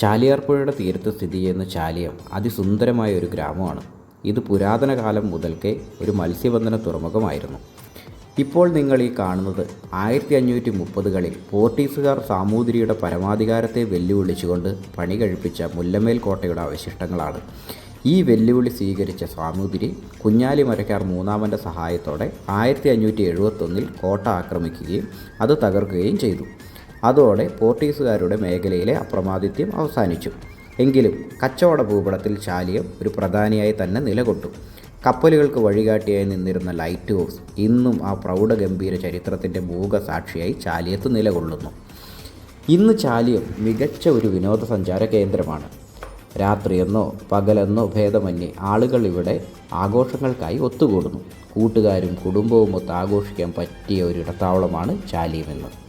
ചാലിയാർപ്പുഴയുടെ തീരത്ത് സ്ഥിതി ചെയ്യുന്ന ചാലിയം അതിസുന്ദരമായ ഒരു ഗ്രാമമാണ്. ഇത് പുരാതന കാലം മുതൽക്കേ ഒരു മത്സ്യബന്ധന തുറമുഖമായിരുന്നു. ഇപ്പോൾ നിങ്ങൾ ഈ കാണുന്നത് ആയിരത്തി അഞ്ഞൂറ്റി മുപ്പതുകളിൽ പോർട്ടീസുകാർ സാമൂതിരിയുടെ പരമാധികാരത്തെ വെല്ലുവിളിച്ചുകൊണ്ട് പണി കഴിപ്പിച്ച മുല്ലമേൽ കോട്ടയുടെ അവശിഷ്ടങ്ങളാണ്. ഈ വെല്ലുവിളി സ്വീകരിച്ച സാമൂതിരി കുഞ്ഞാലി മരക്കാർ മൂന്നാമന്റെ സഹായത്തോടെ ആയിരത്തി അഞ്ഞൂറ്റി എഴുപത്തൊന്നിൽ കോട്ട ആക്രമിക്കുകയും അത് തകർക്കുകയും ചെയ്തു. അതോടെ പോർട്ടീസുകാരുടെ മേഖലയിലെ അപ്രമാദിത്യം അവസാനിച്ചു. എങ്കിലും കച്ചവട ഭൂപടത്തിൽ ചാലിയം ഒരു പ്രധാനിയായി തന്നെ നിലകൊണ്ടു കപ്പലുകൾക്ക് വഴികാട്ടിയായി നിന്നിരുന്ന ലൈറ്റ് ഹൗസ് ഇന്നും ആ പ്രൗഢഗംഭീര ചരിത്രത്തിന്റെ മൂകസാക്ഷിയായി ചാലിയത്ത് നിലകൊള്ളുന്നു. ഇന്ന് ചാലിയം മികച്ച ഒരു വിനോദസഞ്ചാര കേന്ദ്രമാണ്. രാത്രിയെന്നോ പകലെന്നോ ഭേദമന്യേ ആളുകൾ ഇവിടെ ആഘോഷങ്ങൾക്കായി ഒത്തുകൂടുന്നു. കൂട്ടുകാരും കുടുംബവും ഒത്ത് ആഘോഷിക്കാൻ പറ്റിയ ഒരു ഇടത്താവളമാണ് ചാലിയം എന്നത്